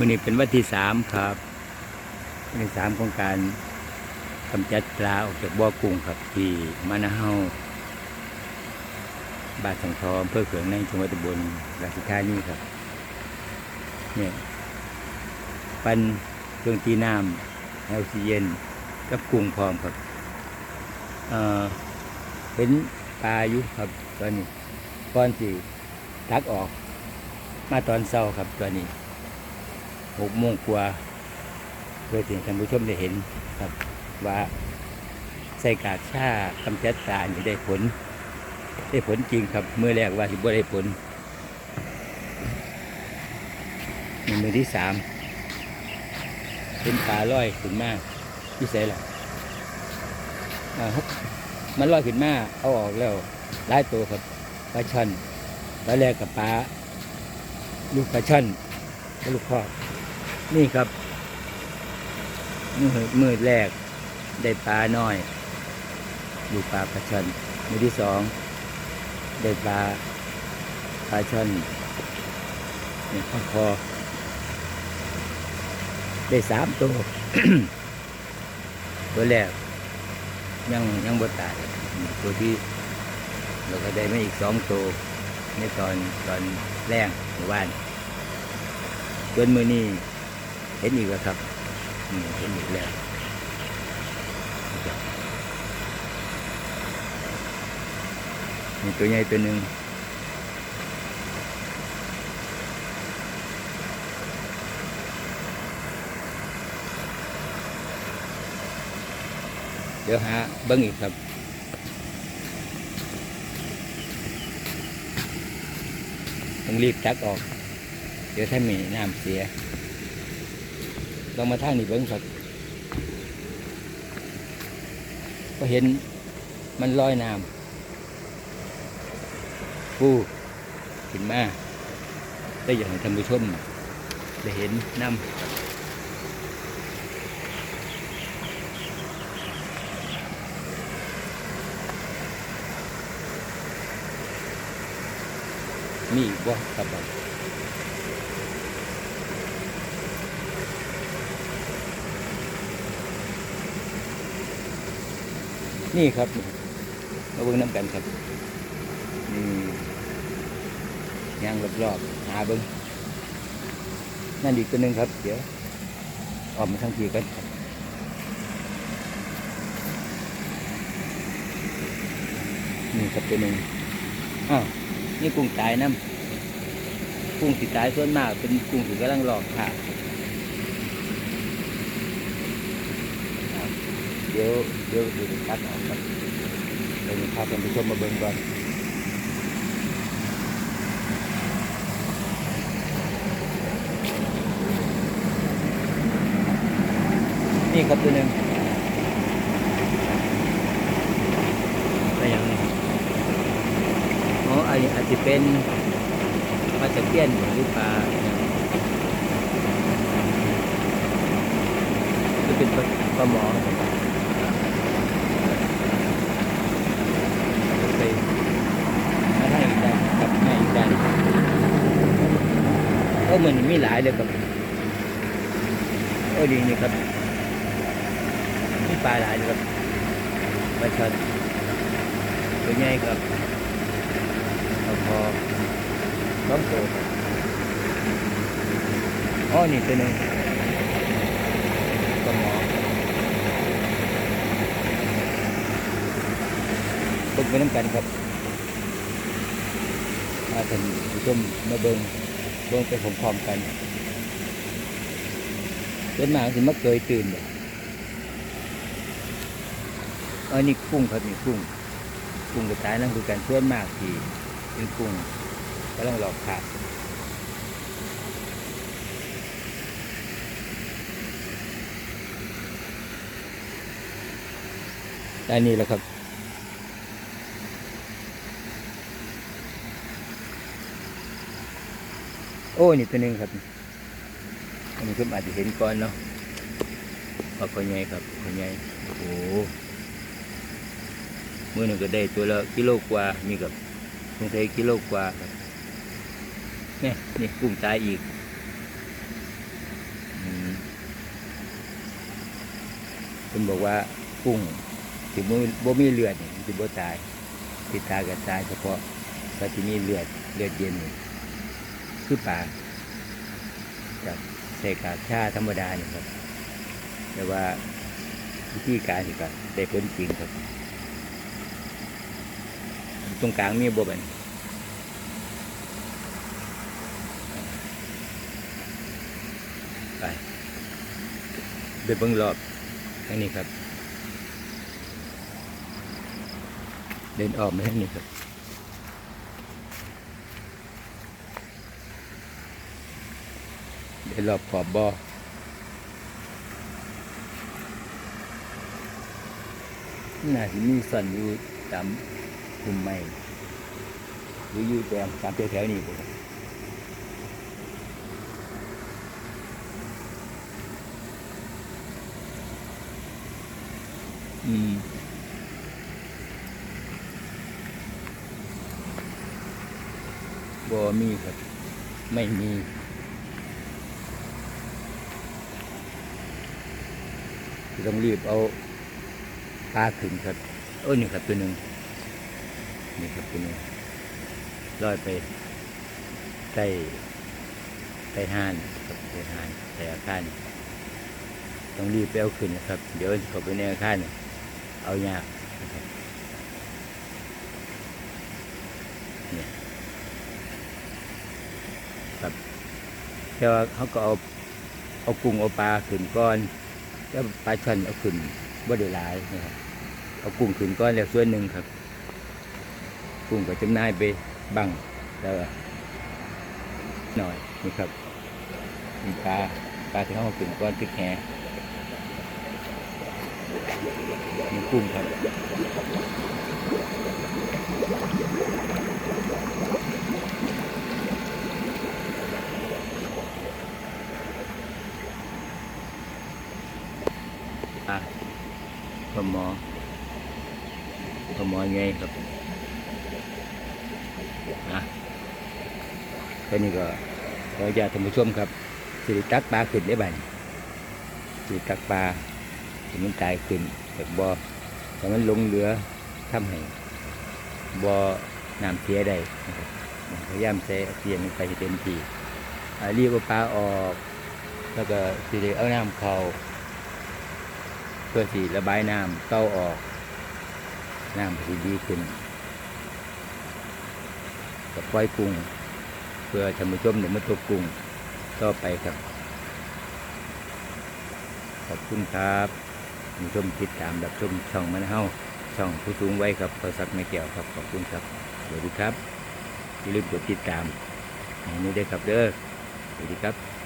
มื่อนี้เป็นวันที่สามครับวันที่สามของการกำจัดปลาออกจากบ่อกุ้งครับที่มานาเฮาบ้านสังทองเพื่อเขื่องในจังหวัดอุบลราชธานีครับเนี่ยปันเครื่องตีน้ำให้ออกซิเจนกับกุ้งพร้อมครับเอ่อเห็นปลาอยู่ครับตอนนี้ก่อนที่ตักออก มาตอนเช้าครับตอนนี้ หกโมงกว่าเพื่อที่ท่านผู้ชมได้เห็นครับว่าใส่กากชากำจัดตานี่ได้ผล ได้ผลจริงครับเมื่อแรกว่าที่บ่ได้ผลนี่มือที่สามเป็นปลาลอยขึ้นมาที่ใส่ละอ่าครับมันลอยขึ้นมาเอาออกแล้วหลายตัวครับปลาช่อนตอนแรกกับปลาลูกปลาช่อนลูกพ่อ นี่ครับ มือมือแรก ได้ปลาน้อยลูปลาปลาช่อนมือที่สอง ได้ปลาปลาช่อนนี่ข้อคอ ได้สามตัวตัวแรก ยังยังบ่ตายตัวที่เราก็ได้มาอีกสองตัวในตอนตอนแรงหมู่บ้านจนมือนี้ เห็นอีกแล้วครับเห็นอีกแล้วมีตัวใหญ่ตัวหนึ่งเดี๋ยวหาเบิ้งอีกครับต้องรีบจักออก เดี๋ยวถ้ามีน้ำเสีย ลองมาทางนี้เบิ้งครับก็เห็นมันลอยน้ำปูขึ้นมาได้อย่างท่านผู้ชมได้เห็นน้ำมีบ่ครับ นี่ครับมาเบิ่งน้ำกันครับนี่ยางรอบๆหาเบิ่งนั่นอีกตัวหนึ่งครับ เดี๋ยวออกมาทั้งทีกันนี่ครับตัวหนึ่งอ้าวนี่กุ้งตายน้ำกุ้งที่ตายส่วนมากเป็นกุ้งที่กำลังหลอกค่ะ ดี๋ยวเดี๋ยวเดี๋ยวตัดออกครับเดี๋ยวพาท่านผู้ชมมาเบิ่งก่อนนี่ครับตัวหนึ่งอะไรอย่างนี้อ๋ออาจอาจจะเป็นปลาตะเพียนหรือปลาหรือเป็นปลาปลาหมอ ไปมาให้อีกด้านครับให้อีกด้านก็ เหมือนมีหลายเลยครับโอ้ดีนี่ครับมีปลาหลายเลยครับปลาช่อนตัวใหญ่ครับเอาพอสองตัวครับอ๋อนี่ตัวนึ่งก็หมอเบิ่งไปน้ำกันครับมาท่านผู้ชมมาเบิ่ง เบิ่งไปพร้อมๆกันเป็นมาถึงมาเกยตื่นเลยอันนี้กุ้งครับนี่กุ้งกุ้งกระต่ายนั่นคือการส่วนมากที่เป็นกุ้งกำลังหลอกขาดแต่นี่แหละครับ โอ้นี่ตัวนึงครับอันนี้อาจจะเห็นก่อนเนาะปลาคอใหญ่ครับคอใหญ่โอ้โหมือหนึ่งก็ได้ตัวละกิโลกว่านี่ครับสงสัยกิโลกว่าครับนี่นี่กุ้งตายอีกคุณบอกว่ากุ้งที่บ่มีเลือดที่บ่ตายติดตากระตายเฉพาะถ้าที่นี่เลือดเลือดเย็นนี่ คือปลาจากใส่กากชาธรรมดานี่ครับ แต่ว่าวิธีการนี่ก็ได้ผลจริงครับ ตรงกลางมีบ่บัดนไปไปเบิ่งรอบทางนี้ครับ เดินออกมาทางนี้ครับ เดินรอบขอบบ่อน่าจะมีสันอยู่ตามภูมิไม้หรืออยู่แถวตามแถวๆนี้บ่ครับอืมบ่มีครับ ไม่มี ต้องรีบเอาปลาขึ้นครับโอ้ยนี่ครับตัวหนึ่งนี่ครับตัวหนึ่งลอยไปใต้ใต้ห้านครับใต้ห้านใต้อาคารต้องรีบไปเอาขึ้นนะครับ เดี๋ยวเขาไปในอาคารเนี่ยเอายากนะครับเนี่ยแต่ว่าเขาก็เอาเอากุ้งเอาปลาขึ้นก้อน แล้วปลาช่อนเอาขึ้นบ่ได้หลายนะครับเอากุ้งขึ้นก้อนแล้วส่วนหนึ่งครับ กุ้งก็จำนายไปบังแล้วหน่อยนี่ครับมีปลาปลาที่เขาเอาขึ้นก้อนตึกแหมีกุ้งครับ อะพอหมอพอหมอไงครับอะแค่นี้ก็ขออยาตท่านผู้ชมครับสิริตักปลาขึ้นได้บ้างสิริตักปลาถึงมันตายขึ้นแบบบ่อแต่มันลงเหลือทำให้บ่อน้ำเสียได้พยายามใส่เจนลงไปให้เต็มที่รีบเอาปลาออก แล้วก็สิริเอาน้ำเข้า เพื่อที่ระบายน้ำเต้าออก น้ำที่ดีขึ้นกับปล่อยกุ้ง เพื่อทำให้ชมเดี๋ยวมาตกกุ้งต่อไปครับ ขอบคุณครับท่านผู้ชมติดตามรับชมช่องมันเฮาช่องผู้สูงไว้ครับประสักไม่เกี่ยวครับขอบคุณครับสวัสดีครับอย่าลืมกดติดตามให้นี่ได้ครับเด้อสวัสดีครับ